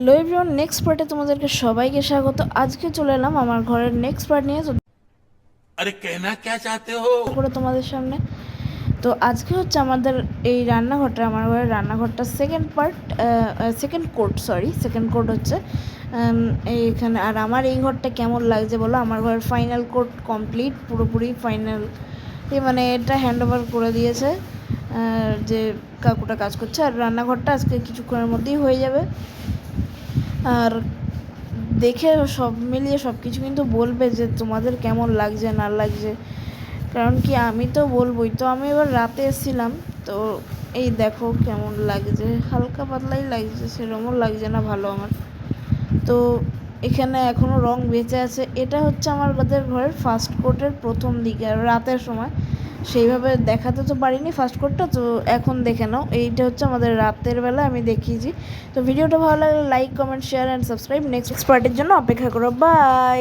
Hello next পার্টে তোমাদেরকে সবাইকে স্বাগত। আজকে চলে এলাম আমার ঘরের নেক্সট পার্ট নিয়ে। আরে কেনা কে চাতে হো? করে তোমাদের সামনে। তো আজকে হচ্ছে আমাদের এই রান্নাঘরটা আমার ঘরের রান্নাঘরটা second part second coat sorry second coat হচ্ছে। এইখানে আর আমার এই ঘরটা কেমন লাগছে বলো? আমার ঘরের ফাইনাল কোর্ট কমপ্লিট পুরোপুরি ফাইনাল মানে এটা হ্যান্ড ওভার করে দিয়েছে যে কাকুটা কাজ করছে। আর রান্নাঘরটা আজকে কিছুক্ষণের মধ্যেই হয়ে যাবে। আর দেখে সব মিলিয়ে সব কিছু কিন্তু বলবে যে তোমাদের কেমন লাগছে, না লাগছে। কারণ কি আমি তো বলবোই। তো আমি এবার রাতে এসেছিলাম, তো এই দেখো কেমন লাগছে। হালকা পাতলাই লাগছে সেরকমও লাগছে না ভালো আমার। তো এখানে এখনও রং বেঁচে আছে। এটা হচ্ছে আমার ওদের ঘরের ফার্স্ট কোটের প্রথম দিকে, আর রাতের সময়। সেইভাবে দেখাতে তো পারিনি ফার্স্ট কোডটা তো এখন দেখে নাও। এইটা হচ্ছে আমাদের রাতের বেলা, আমি দেখিয়েছি। তো ভিডিওটা ভালো লাগলে like comment share and subscribe next পার্টের জন্য অপেক্ষা করো। বাই